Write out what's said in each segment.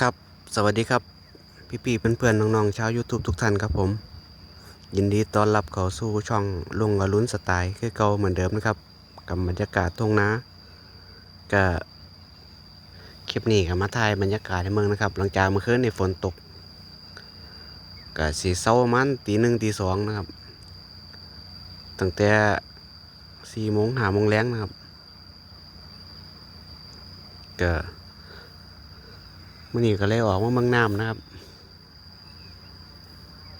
ครับ สวัสดีครับ พี่ๆเพื่อนๆน้องๆชาว YouTube ทุกท่านครับผม ยินดีต้อนรับเข้าสู่ช่องลุงอรุณสไตล์คือเก่าเหมือนเดิมนะครับ กับบรรยากาศทุ่งนาก็คลิปนี้ก็มาถ่ายบรรยากาศให้เมืองนะครับ หลังจากเมื่อคืนในฝนตกก็สีเศร้ามันตีหนึ่งตีสองนะครับ ตั้งแต่สี่โมงหาโมงแรงนะครับก็ มื่อนี้ก็เลยออกมาเมืองน้ำนะครับ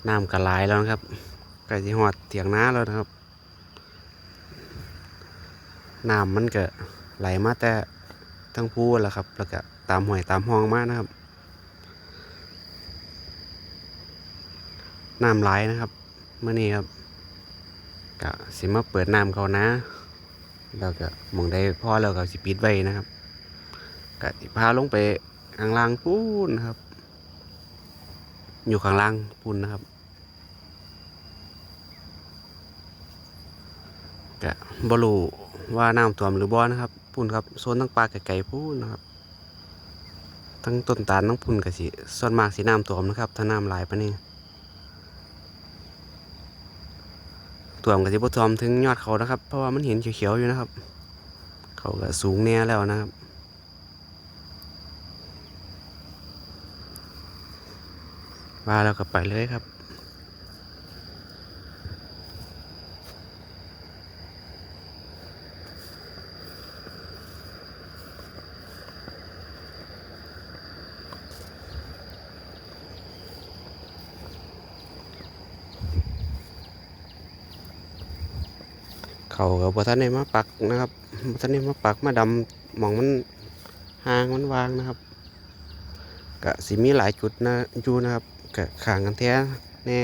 น้ำก็หลายแล้วนะครับก็จะหอดเถียงน้าแล้วนะครับ น้ำมันก็ไหลมาแต่ทั้งพูแล้วครับ แล้วก็ตามห้วยตามห้องมากนะครับ น้ำไหลนะครับเมื่อนี้ครับก็สิมาเปิดน้ำเขานะ แล้วก็มองได้พ่อแล้วก็สิปิดไว้นะครับก็พาลงไป ข้างล่างพูนนะครับ อยู่ข้างล่างพูนนะครับกะบรูว่าน้ำท่วมหรือบ่นะครับพูนครับโซนทั้งปลาไก่ๆพูนนะครับ ทั้งต้นตาลทั้งพูนกะสิส่วนมากสีน้ำท่วมนะครับ ถ้าน้ำหลายปะนี่ท่วมกะสิบ่ท่วมถึงยอดเขานะครับ เพราะว่ามันเห็นเขียวๆอยู่นะครับ เขาก็สูงแน่แล้วนะครับ มาแล้วก็ไปเลยครับเขากับท่านได้มาปักนะครับบท่านได้มาปักมาดำมองมันห่างมันวางนะครับกะสิมีหลายจุดนะอยู่นะครับ กะขางกันแท้แน่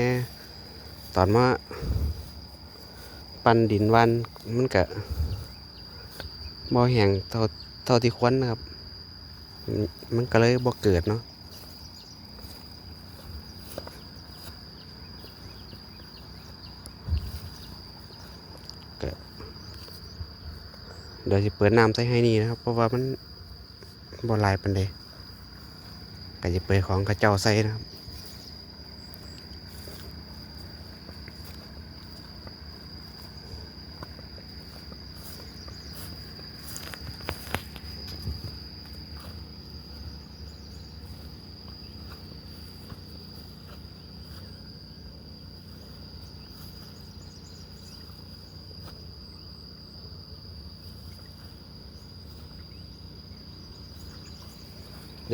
ตอนมาปั้นดินวันมันกะบ่แห้งเท่าเท่าที่ควรนะครับ มันก็เลยบ่เกิดเนาะเดี๋ยวจะเปิดน้ำใส่ให้นี่นะครับ เพราะว่ามันบ่ลายปานใดก็จะเปิดของกระเจ้าใส่นะครับ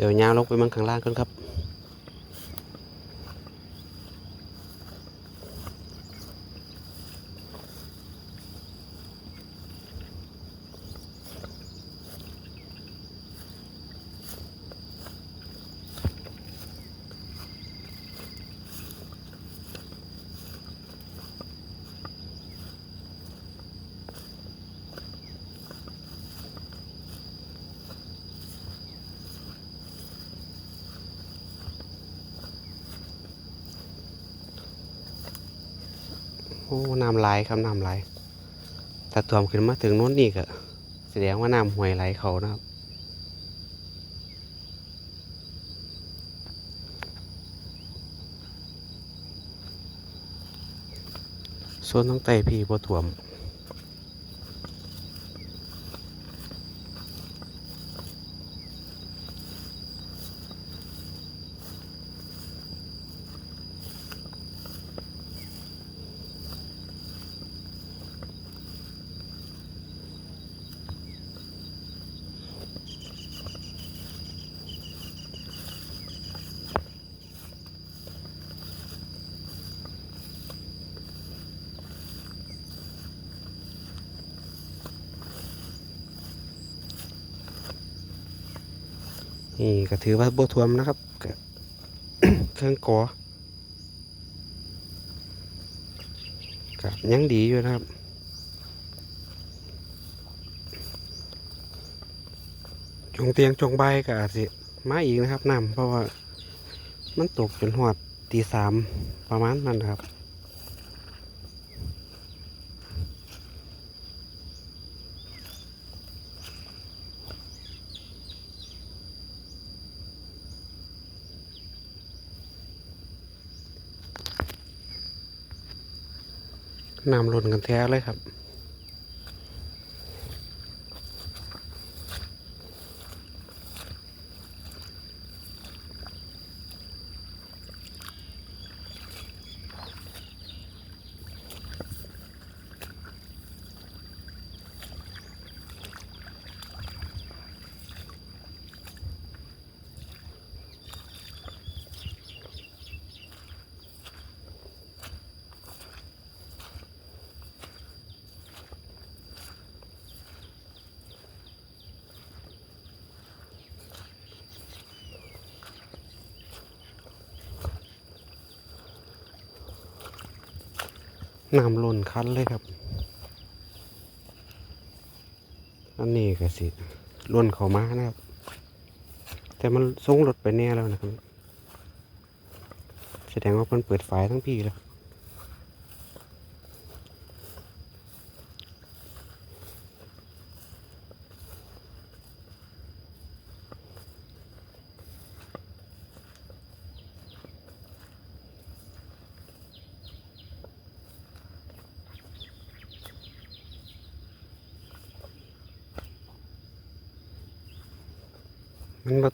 เดี๋ยวยาวลง ไปมังข้างล่างกันครับ โอ้น้ำไหลครับน้ำไหลแต่ตัวมขึ้นมาถึงโน้นนี่ก็แสดงว่าน้ำห่วยไหลเขานะครับส่วนทั้งไตพี่บ่ท่วม นี่ก็ถือว่าบ่ทวมนะครับเครื่องกอกับยังดีอยู่นะครับจงเตียงจงใบก็อาจสิมาอีกนะครับน้ำเพราะว่ามันตกจนหอดตีสามประมาณนั้นครับ น้ำล้นกันแท้เลยครับ น้ำล้นคันเลยครับ อันนี้ก็สิล้นเข้ามานะครับ แต่มันส่งรถไปแน่แล้วนะครับ แสดงว่าเพิ่นเปิดไฟทั้งพี่แล้ว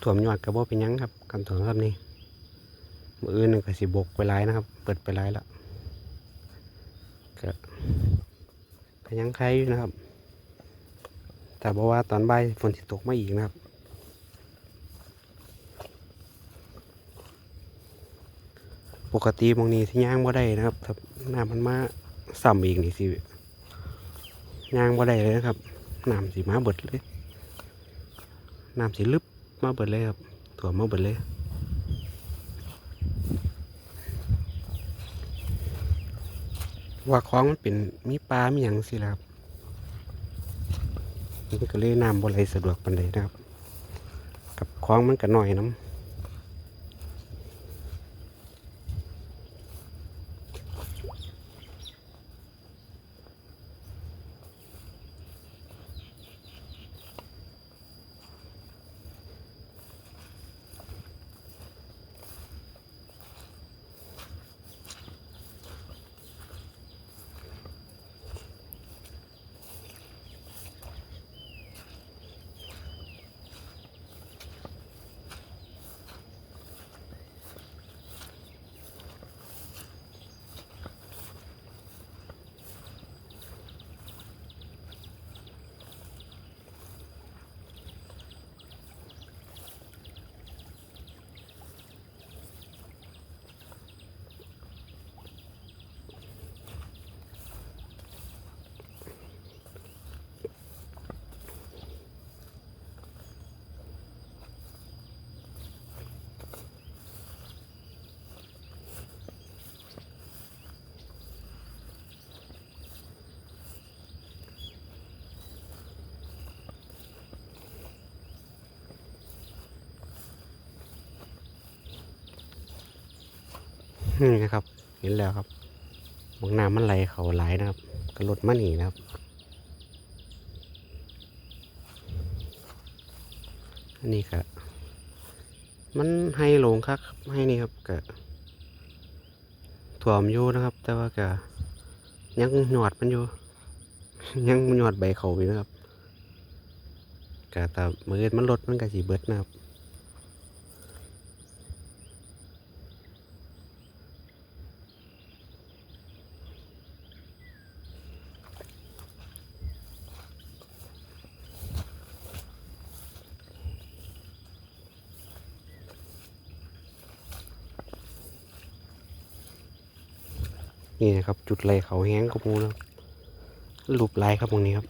ถ่วมยอดกระบอกเป็นยังครับกันถ่วมครับนี่มืออื่นนึงก็สิบกไปหลายนะครับ เปิดไปหลายแล้วก็ก็ยังใครอยู่นะครับ แต่บอกว่าตอนบ่ายฝนสิตกมาอีกนะครับปกติมองนี้ที่ย่างบ่ได้นะครับถ้าน้ำมันมาซ้ำอีกนี่สิย่างบ่ได้เลยนะครับน้ำสิมาเบิดเลยน้ำสิลึบ มาเบิดเลยครับถั่วมาเบิดเลยว่าคลองมันเป็นมีปลา มีอย่างสิล่ะครับมันก็เลยน้ำบริสะดวกปันเลยนะครับ กับคลองมันก็หน่อยน้ำ นี่นะครับ เห็นแล้วครับบางน้ำมันไหลเขาไหลนะครับกระลดดมาหนีนะครับอันนี้ก็มันให้ลงครับให้นี่ครับก็ถ่วมอยู่นะครับ แต่ว่าก็ยังหยอดมันอยู่ ยังหยอดใบเขาอยู่นะครับก็แต่มือมันลดมันก็สีเบิดนะครับ นี่นะครับ จุดไหลเขาแห้งกระมูนะครับรูปลายครับตรงนี้ครับ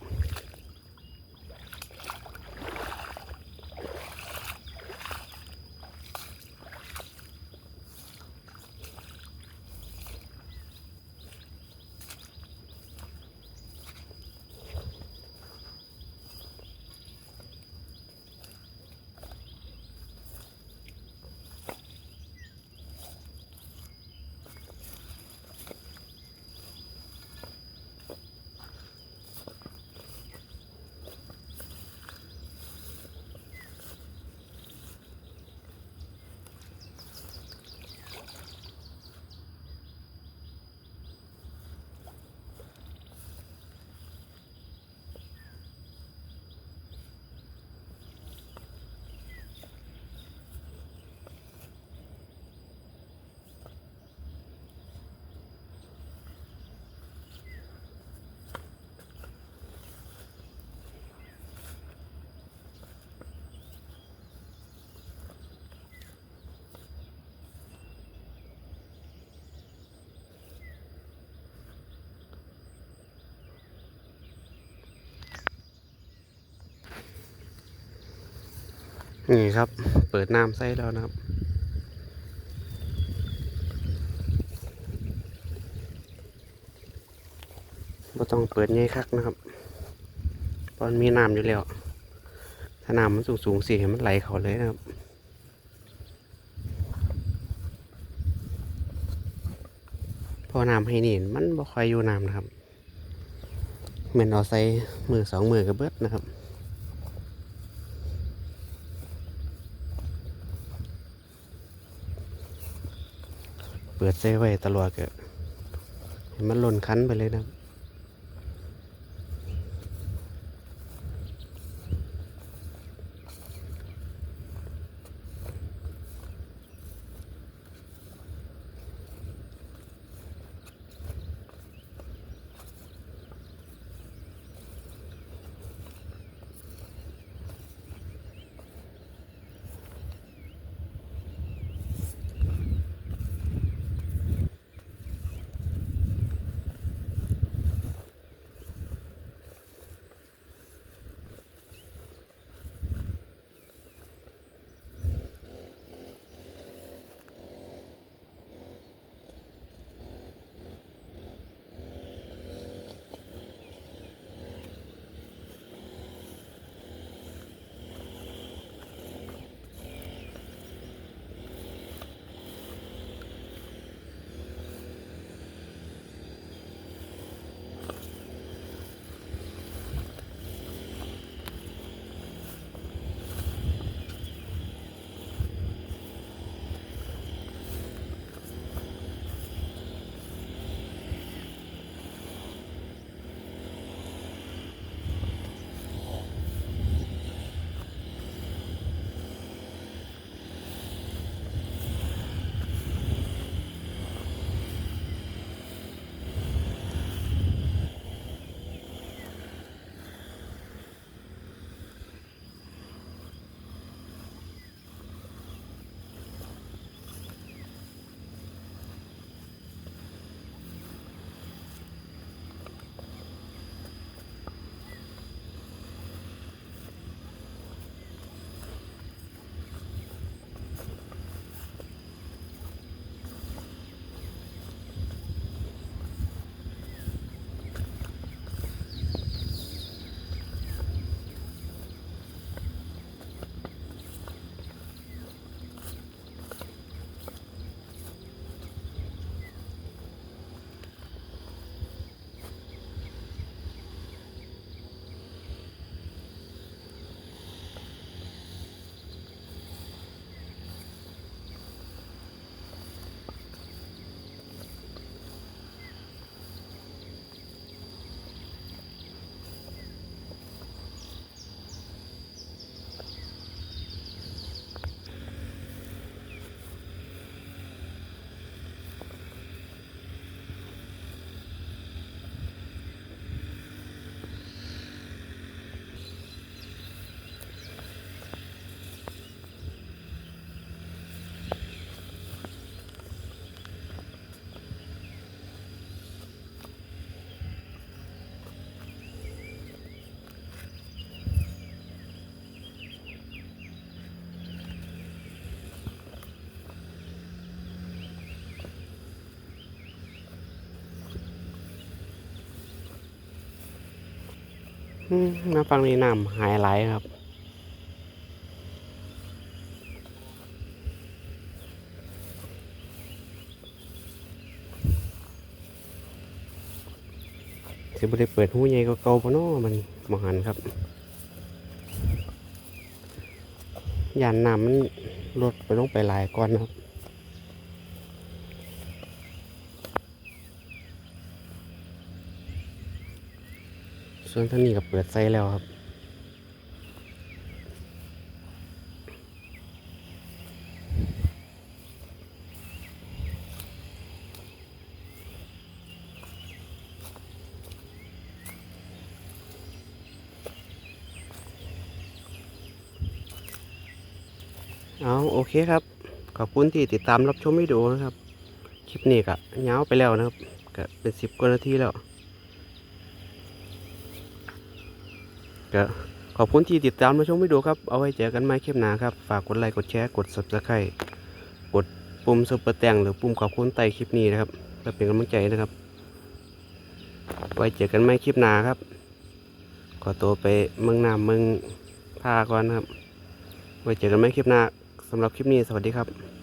นี่ครับ เปิดน้ำใส่แล้วนะครับบ่ต้องเปิดง่ายคักนะครับเพราะมันมีน้ำอยู่แล้ว ถ้าน้ำมันสูงๆสิให้มันไหลเขาเลยนะครับพอน้ำให้นี่มันบ่ค่อยอยู่น้ำนะครับแมันเอาใส่มือสองมือกับเบิดนะครับ เปิดเซไว้ตลอดก็ให้มันหล่นคันไปเลยนะ มาฟังนี้น้ำหายไหลครับ สิบ่ได้เปิดหูใหญ่ก็เก่าปะเนาะมันมหันครับยานน้ำมันลดไปลงไปหลายก่อนครับ ส่วนท่างนี้ก็เปิดไฟแล้วครับเอาโอเคครับ ขอบคุณที่ติดตามรับชมวิดีโอนะครับ คลิปนี้ก็ยาวไปแล้วนะครับก็เป็นสิบกว่านาทีแล้ว ก็ขอบคุณที่ติดตามมาชมวิดีโอครับ เอาไว้เจอกันใหม่คลิปหน้าครับ ฝากกดไลค์ กดแชร์ กด subscribe กดปุ่มซุปเปอร์แตงหรือปุ่มขอบคุณใต้คลิปนี้นะครับเพื่อเป็นกำลังใจนะครับ ไว้เจอกันใหม่คลิปหน้าครับ ขอตัวไปเมืองน้ำเมืองท่าก่อนนะครับ ไว้เจอกันใหม่คลิปหน้าสำหรับคลิปนี้สวัสดีครับ